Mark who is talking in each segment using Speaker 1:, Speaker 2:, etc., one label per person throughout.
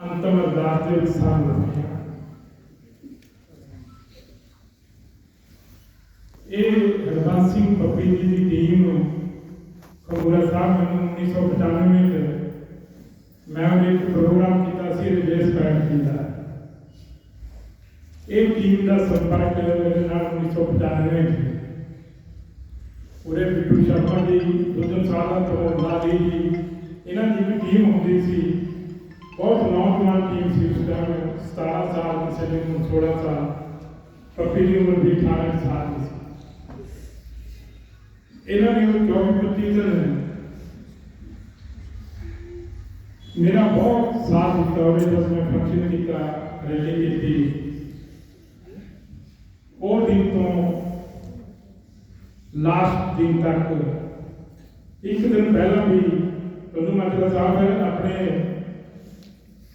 Speaker 1: ਅੰਤਮ ਅਰਦਾਸ ਦੇ ਵਿੱਚ ਸਾਂਝ ਇਹ ਹਰਬੰਸ ਸਿੰਘ ਪੱਪੀ ਜੀ ਦੀ ਟੀਮ ਖਬੂਰਾ ਸਾਹਿਬ ਮੈਨੂੰ 1995 ਚ ਮੈਂ ਇੱਕ ਪ੍ਰੋਗਰਾਮ ਕੀਤਾ ਸੀ, ਰਜੇਸ਼ ਫੈਕਟਰੀ ਦਾ। ਇਹ ਟੀਮ ਦਾ ਸੰਪਰਕ ਮੇਰੇ ਨਾਲ 1995 ਚ ਉਹਦੇ ਬਿੱਟੂ ਸ਼ਰਮਾ ਜੀ ਦੁੱਧਨ ਸਾਲਾ ਤੋਂ ਲਾਲੀ ਜੀ, ਇਹਨਾਂ ਦੀ ਇੱਕ ਟੀਮ ਹੁੰਦੀ ਸੀ। ਬਹੁਤ ਨੌਜਵਾਨ ਟੀਮ ਸੀ ਉਸ ਟਾਈਮ 17 ਸਾਲ ਕਿਸੇ ਨੇ ਨੂੰ 16 ਸਾਲ ਪੱਪੀ ਦੀ ਉਮਰ ਵੀ 18 ਸਾਲ ਦੀ ਸੀ। ਇਹਨਾਂ ਨੇ ਉਹ 24 25 ਦਿਨ ਮੇਰਾ ਬਹੁਤ ਸਾਥ ਦਿੱਤਾ ਉਹਨੇ ਜਦ ਮੈਂ ਫੰਕਸ਼ਨ ਕੀਤਾ ਰੈਲੀ ਕੀਤੀ। ਉਹ ਦਿਨ ਤੋਂ ਲਾਸਟ ਦਿਨ ਤੱਕ ਇੱਕ ਦਿਨ ਪਹਿਲਾਂ ਵੀ ਤੁਹਾਨੂੰ ਮਤਲਬ ਸਾਹਿਬ ਆਪਣੇ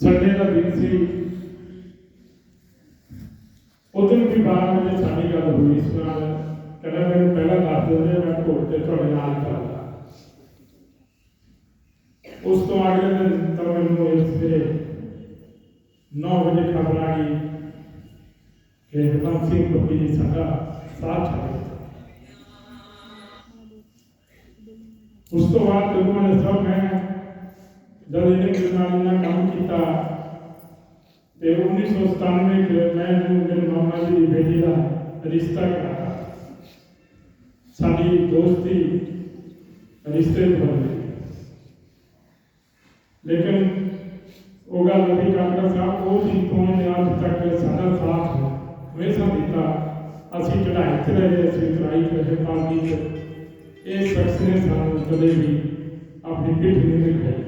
Speaker 1: ਸੰਡੇ ਦਾ ਦਿਨ ਸੀ ਉਦੋਂ ਵੀ ਬਾਅਦ ਵਿੱਚ ਸਾਡੀ ਗੱਲ ਹੋਈ ਇਸ ਨਾਲ ਕਹਿੰਦਾ ਮੈਨੂੰ ਪਹਿਲਾਂ ਦੱਸ ਦਿੰਦੇ ਮੈਂ ਭੋਗ ਤੇ ਤੁਹਾਡੇ ਨਾਲ ਚੱਲਦਾ ਉਸ ਤੋਂ ਅਗਲੇ ਦਿਨ ਤਾਂ ਮੈਨੂੰ ਇਸ ਵੇਲੇ 9 ਵਜੇ ਖਬਰ ਆ ਗਈ ਕਿ ਹਰਬੰਸ ਸਿੰਘ ਪੱਪੀ ਜੀ ਸਾਡਾ ਸਾਥ ਛੱਡ ਗਿਆ ਉਸ ਤੋਂ ਬਾਅਦ ਜਦੋਂ ਮੈਂ ਸਭ ਮੈਂ ਜਦ ਇਹਨੇ ਮੇਰੇ ਨਾਲ ਇਹਨਾਂ ਕੰਮ ਕੀਤਾ ਤੇ 1997 ਚ ਮੈਂ ਇਹਨੂੰ ਮੇਰੇ ਮਾਮਾ ਜੀ ਦੀ ਬੇਟੀ ਦਾ ਰਿਸ਼ਤਾ ਕਰਾਇਆ ਸਾਡੀ ਦੋਸਤੀ ਰਿਸ਼ਤੇ ਬਣ ਗਈ ਲੇਕਿਨ ਉਹ ਗੱਲ ਨਹੀਂ ਕਾਂਗਰਸ ਸਾਹਿਬ ਉਹ ਦਿਨ ਤੋਂ ਇਹਨੇ ਅੱਜ ਤੱਕ ਸਾਡਾ ਸਾਥ ਹਮੇਸ਼ਾ ਦਿੱਤਾ ਅਸੀਂ ਚੜਾਈ ਤੇ ਰਹੇ ਅਸੀਂ ਚੜਾਈ ਤੇ ਰਹੇ ਪਾਰਟੀ ਚ ਇਹ ਸ਼ਖਸ ਨੇ ਸਾਨੂੰ ਕਦੇ ਵੀ ਆਪਣੀ ਪਿੱਠ ਨਹੀਂ ਦਿਖਾਈ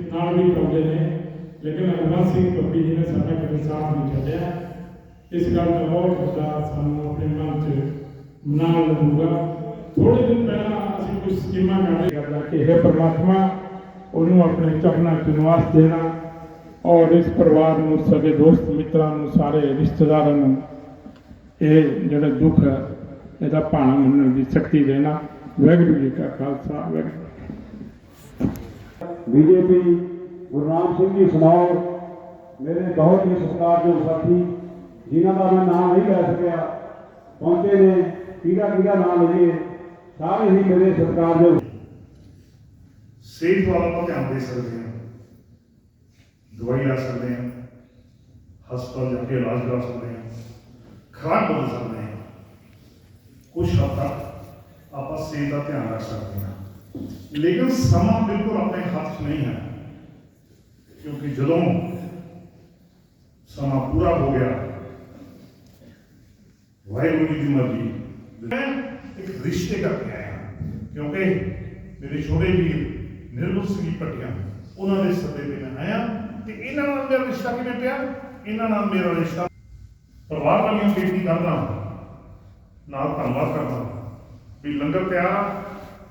Speaker 1: ਵੀ ਕਰਦੇ ਨੇ। ਲੇਕਿਨ ਹਰਮਨ ਸਿੰਘ ਪੱਪੀ ਜੀ ਨੇ ਸਾਡਾ ਕਦੇ ਸਾਥ ਨਹੀਂ ਛੱਡਿਆ। ਇਸ ਗੱਲ ਦਾ ਬਹੁਤ ਵੱਡਾ ਸਾਨੂੰ ਆਪਣੇ ਮਨ 'ਚ ਨਾਲ ਲੱਗੂਗਾ ਥੋੜੇ ਦਿਨ ਪਹਿਲਾਂ ਅਸੀਂ ਕੁਝ ਸਕੀਮਾਂ ਕਰਦੇ ਕਰਦਾ ਕਿ ਇਹ ਪਰਮਾਤਮਾ ਉਹਨੂੰ ਆਪਣੇ ਚਰਨਾਂ 'ਚ ਨਿਵਾਸ ਦੇਣਾ ਔਰ ਇਸ ਪਰਿਵਾਰ ਨੂੰ ਸਗੇ ਦੋਸਤ ਮਿੱਤਰਾਂ ਨੂੰ, ਸਾਰੇ ਰਿਸ਼ਤੇਦਾਰਾਂ ਨੂੰ ਇਹ ਜਿਹੜਾ ਦੁੱਖ ਹੈ, ਇਹਦਾ ਭਾਣਾ ਮੰਨਣ ਦੀ ਸ਼ਕਤੀ ਦੇਣਾ। ਵਾਹਿਗੁਰੂ ਜੀ ਕਾ ਖਾਲਸਾ, ਵਾਹਿਗੁਰੂ
Speaker 2: ਬੀਜੇਪੀ گرو رام سنگھ جی سنور میرے بہت ہی سسکار جو ساتھی جنہوں کا میں نام نہیں لے سکیا پہنچے نے کیڑا کیڑا نام لیے سارے ہی
Speaker 3: میرے سرکار جو صحت والا دھیان دے سکتے ہیں دوائی لا سکتے ہیں ہسپتال جا کے علاج کرا سکتے ہیں خوراک بدل سکتے ہیں کچھ حد تک آپ صحت کا دھیان رکھ سکتے ہیں لیکن سما بالکل اپنے ہاتھ نہیں ہے ਕਿਉਂਕਿ ਜਦੋਂ ਸਮਾਂ ਪੂਰਾ ਹੋ ਗਿਆ, ਵਾਹਿਗੁਰੂ ਜੀ ਦੀ ਮਰਜ਼ੀ, ਮੈਂ ਇੱਕ ਰਿਸ਼ਤੇ ਕਰਕੇ ਆਇਆ ਕਿਉਂਕਿ ਮੇਰੇ ਛੋਟੇ ਵੀਰ ਨਿਰਮਲ ਸਿੰਘ ਪਟਿਆ ਉਹਨਾਂ ਦੇ ਸੱਦੇ ਤੇ ਮੈਂ ਆਇਆ ਤੇ ਇਹਨਾਂ ਨਾਲ ਮੇਰਾ ਰਿਸ਼ਤਾ ਕਿਵੇਂ ਪਿਆ? ਇਹਨਾਂ ਨਾਲ ਮੇਰਾ ਰਿਸ਼ਤਾ ਪਰਿਵਾਰ ਵਾਲੀਆਂ ਬੇਨਤੀ ਕਰਦਾ, ਨਾਲ ਧੰਨਵਾਦ ਕਰਦਾ ਵੀ ਲੰਗਰ ਪਿਆ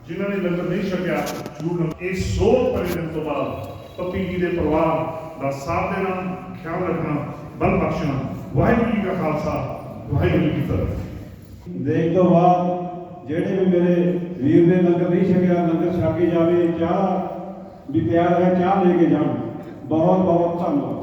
Speaker 3: ਜਿਨ੍ਹਾਂ ਨੇ ਲੰਗਰ ਨਹੀਂ ਛਕਿਆ, ਜ਼ਰੂਰ ਇਹ ਸੋਚ ਪਰੇ ਤੋਂ ਬਾਅਦ ਪੱਪੀ ਦੇ ਪਰਿਵਾਰ ਦਾ ਸਾਥ ਦੇਣਾ ਖਿਆਲ ਰੱਖਣਾ, ਬਲ ਬਖਸ਼ਣਾ। ਵਾਹਿਗੁਰੂ ਜੀ ਕਾ ਖਾਲਸਾ, ਵਾਹਿਗੁਰੂ ਜੀ ਕੀ ਫਤਿਹ।
Speaker 2: ਦੇਖ ਤੋਂ ਬਾਅਦ ਜਿਹੜੇ ਵੀ ਮੇਰੇ ਵੀਰ ਨੇ ਲੰਗਰ ਨਹੀਂ ਛਕਿਆ, ਲੰਗਰ ਛਕ ਕੇ ਜਾਵੇ, ਚਾਹ ਵੀ ਤਿਆਰ ਹੈ, ਚਾਹ ਲੈ ਕੇ ਜਾਣ। ਬਹੁਤ ਬਹੁਤ ਧੰਨਵਾਦ।